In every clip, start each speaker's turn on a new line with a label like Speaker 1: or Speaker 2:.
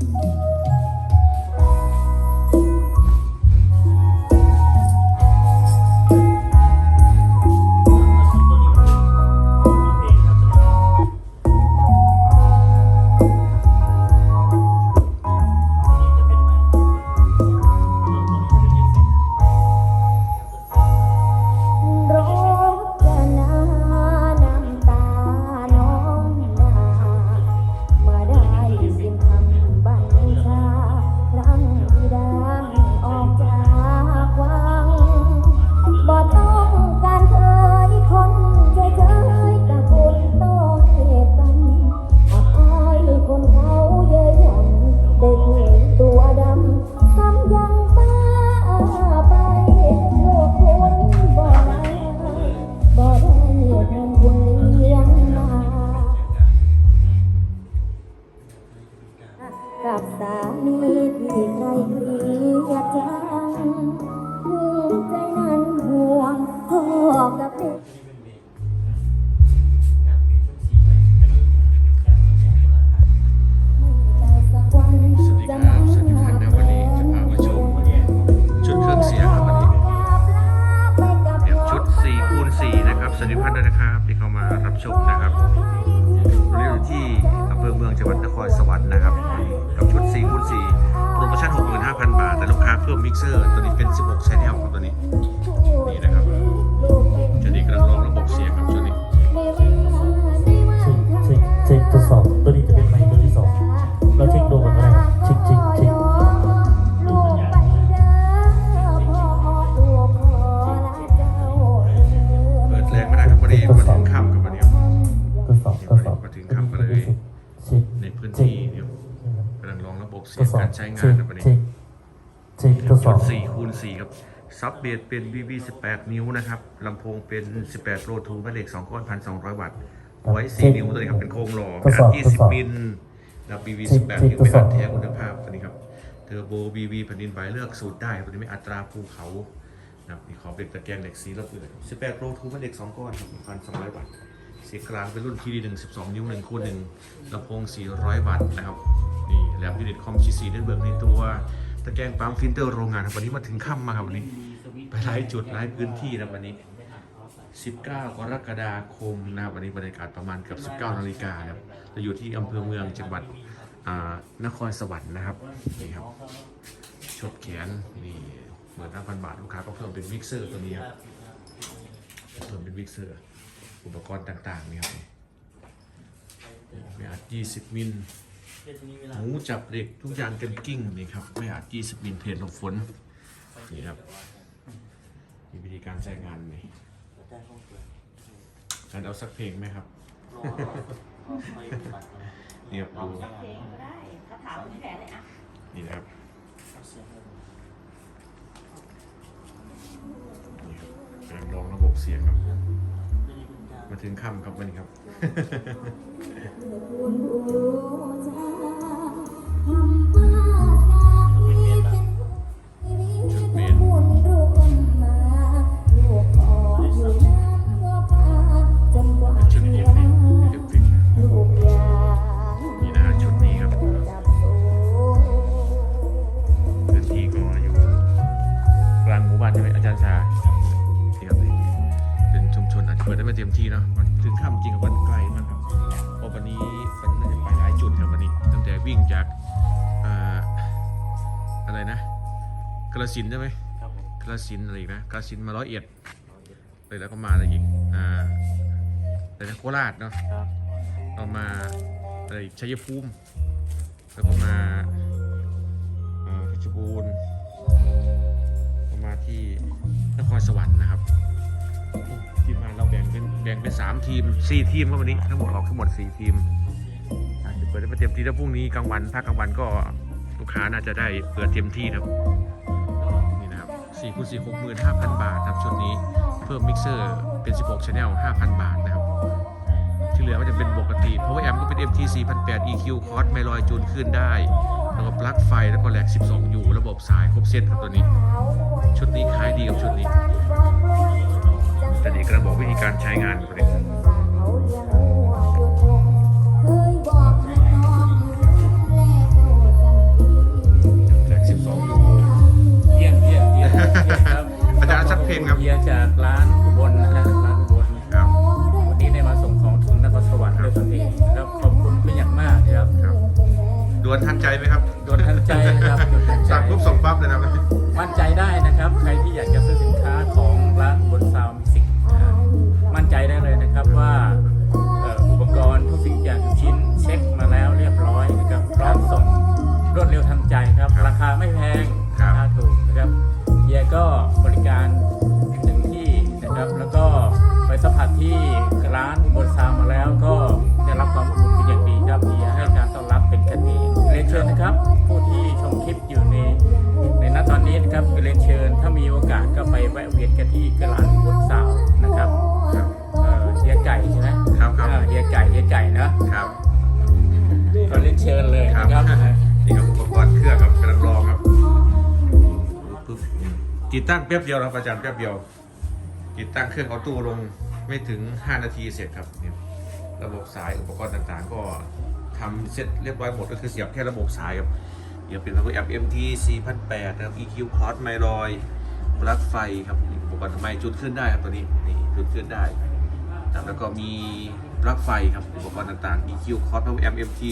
Speaker 1: ราทแต่ลูกค้าเพิ่
Speaker 2: มมิกเซอร์ตัวนี้เป็น 16ชแนลครับตัวนี้ นี่นะครับชุดนี้กำลังลองระบบเสียงครับชุดนี้
Speaker 3: เช็คเช็คเช็คทดสอบตัวนี้จะเป็นไมค์ตัวที่สองเราเช็คดูก่อนก็ได้เช็คเช็คเช็ค
Speaker 2: เปิดแรงไม่ได้ครับวันนี้มาถึงค่ำกับวันนี้
Speaker 3: ทดสอบทดสอบ
Speaker 2: มาถึงค่ำก็เลย
Speaker 3: เช็ค
Speaker 2: ในพื้น
Speaker 3: เช็ค
Speaker 2: ที่เดี๋ยวกำลังลองระบบเสี
Speaker 3: ท
Speaker 2: ย
Speaker 3: ด
Speaker 2: ง
Speaker 3: สอบ
Speaker 2: การใช้งา
Speaker 3: เช็
Speaker 2: น
Speaker 3: ค
Speaker 2: นะวันนี้
Speaker 3: เช็คเช็คทดส
Speaker 2: ชุ
Speaker 3: อบ
Speaker 2: ด4คูณ4ครับ ซับเบสเป็น BB 18 นิ้วนะครับลำโพงเป็น 18 โรทูแม่เหล็ก 2 ก้อน 1,200 วัตต์ไว้ 4 นิ้วตัวนี้ครับ เป็นโครงหล่อขนาด20มิลแล้ว BB 18นิ้วเป็นอัดแท้คุณภาพตัวนี้ครับเทอร์โบ BB แผ่นดินไหวเลือกสูตรได้ครับตัวนี้ไม่อัตราภูเขานะครับนี่ขอเป็นตะแกรงเหล็กสีระเบิด18 โรทูแม่เหล็ก 2 ก้อนครับ1,200 วัตต์เสียงกลางเป็นรุ่น TD 1 12 นิ้ว1คูณ1ลำโพง 400 วัตต์นะครับนี่แลมยูนิตคอมชีสีเน็ตเบิร์กในตัว ตะแกรงปั๊มฟิลเตอร์โรงงานครับวันนี้มาถึงค่ำมาครับวันนี้ ไปหลายจุดหลายพื้นที่นะวันนี้ 19 กรกฎาคมนะครับวันนี้บรรยากาศประมาณเกือบ19 นาฬิกานะครับเราอยู่ที่อำเภอเมืองจังหวัดอ่านครสวรรค์นะครับนี่ครับชดแขนนี่เหมือน5,000บาทลูกค้าก็เพิ่มเป็นมิกเซอร์ตัวนี้ครับเพิ่มเป็นมิกเซอร์อุปกรณ์ต่างๆนี่ครับไม่ อาจ20มิลหมูจับเหล็กทุกอย่างกันกิ้งนี่ครับ ไม่อาจ20มิลเทรนหลบฝน นี่ครับ มีวิธีการใช้งานนี่การเอาสักเพลงไหมครับนี่ครับดูนี่นะครับนี่ครับการลองระบบเสียงครับ มาถึงค่ำครับวันนี้ครับ ได้ไม่เต็มที่เนาะมันถึงค่ำจริงกับวันไกลมากครับเพราะวันนี้มันน่าจะไปหลายจุดครับวันนี้ ตั้งแต่วิ่งจากอ่าอะไรนะกระสินธุ์ใช่ไหม
Speaker 3: ครับผม
Speaker 2: กระสินธุ์อะไรอีกนะกระสินธุ์มาร้อยเอ็ดเลยแล้วก็มาอะไรอีกอ่าอะไรนะโคราชเนาะ
Speaker 3: ครับ
Speaker 2: เรามาอะไรอีกชัยภูมิแล้วก็มาเอ่อเพชรบูรณ์ก็มาที่นครสวรรค์นะครับ แบ่งเป็นสามทีมสี่ทีมครับวันนี้ทั้งหมดออกทั้งหมดสี่ทีมจะเปิดได้ไม่เต็มที่แล้วพรุ่งนี้กลางวันภาคกลางวันก็ลูกค้าน่าจะได้เปิดเต็มที่นะครับนี่นะครับสี่คูณสี่หกหมื่นห้าพันบาทครับชุดนี้เพิ่มมิกเซอร์เป็นสิบหกชแนลห้าพันบาทนะครับ ที่เหลือก็จะเป็นปกติเพราะว่าแอมก็เป็น MT 4008 EQ คอร์สไมลอยจูนขึ้นได้ แล้วก็ปลั๊กไฟแล้วก็แหลก 12 อยู่ระบบสายครบเซตครับตัวนี้ ชุดนี้ขายดีกับชุดนี้ นครับ เฮียจากร้าน
Speaker 1: อุบลนะฮะร้านอุบลนครั
Speaker 2: บ วันนี้ได้มา
Speaker 4: ส่งของถึงนครสว
Speaker 2: รรค์ด้วยตัวเองนะครับ
Speaker 4: ขอบคุณเป็นอย่างมากครับครับด่วนทันใจไหมครับด่วนทันใจครับสั่งปุ๊บส่งปั๊บเลยนะครับ มั่นใจได้นะครับ ใค
Speaker 2: ร
Speaker 4: ที่อยาก ก็บริการถึงที่นะครับ แล้วก็ไปสัมผัสที่ร้านบนซามาแล้วก็ได้รับความอบอุ่นเป็นอย่างดีครับเฮียให้การต้อนรับเป็นกันเองเรียนเชิญนะครับ ผู้ที่ชมคลิปอยู่ในในณตอนนี้นะครับเรียนเชิญถ้ามีโอกาสก็ไปแวะเวียนกันที่ร้าน
Speaker 2: ติดตั้งแป๊บเดียวครับอาจารย์แป๊บเดียว ติดตั้งเครื่องเอาตู้ลงไม่ถึง 5 นาทีเสร็จครับเนี่ยระบบสายอุปกรณ์ต่างๆ ก็ทำเสร็จเรียบร้อยหมดก็คือเสียบแค่ระบบสายครับเดี๋ยวเป็นระบบ FMT 4008นะครับ EQ Cos ไมลอยปลั๊กไฟครับอุปกรณ์ทำไมจุดขึ้นได้ครับตัวนี้นี่จุดขึ้นได้แล้วก็มีปลั๊กไฟครับอุปกรณ์ต่างๆ EQ Cos MMT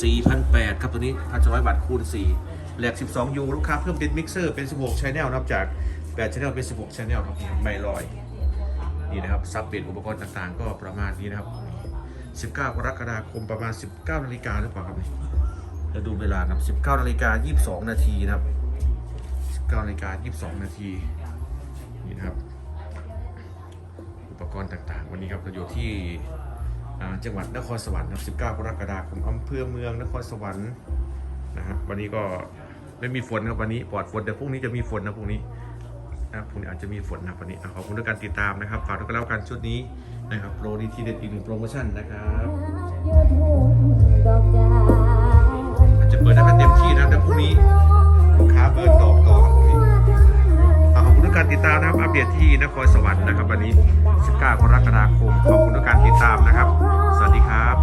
Speaker 2: 4,008ครับตัวนี้1,200บาทคูณ4 แหลก 12U ลูกค้าเพิ่มเป็นมิกเซอร์เป็น 16 Channel นับจาก8 Channel เป็น 16 Channel ครับนี่ไม่ลอยนี่นะครับซับเปลี่ยนอุปกรณ์ต่างๆ ก็ประมาณนี้นะครับ 19 กรกฎาคมประมาณ 19 นาฬิกาหรือเปล่าครับนี่จะดูเวลาครับ 19 นาฬิกา 22 นาทีนะครับ 19 นาฬิกา 22 นาทีนี่นะครับ อุปกรณ์ต่างๆ วันนี้ครับเราอยู่ที่จังหวัดนครสวรรค์นะครับ 19 กรกฎาคมอำเภอเมืองนครสวรรค์ นะฮะวันนี้ก็ไม่มีฝนครับวันนี้ปลอดฝนแต่พรุ่งนี้จะมีฝนนะพรุ่งนี้นะพรุ่งนี้อาจจะมีฝนนะวันนี้ขอบคุณทุกการติดตามนะครับฝากทุกคนแล้วกันชุดนี้นะครับโปรดีทีเด็ดอีกหนึ่งโปรโมชั่นนะครับ
Speaker 1: อา
Speaker 2: จจะเปิดได้ไม่เต็มที่นะแต่พรุ่งนี้ลูกค้าเบิร์นตอบต่อพรุ่งนี้ขอบคุณทุกการติดตามนะครับอัปเดตที่นครสวรรค์นะครับวันนี้ 19 กรกฎาคมขอบคุณทุกการติดตามนะครับ สวัสดีครับ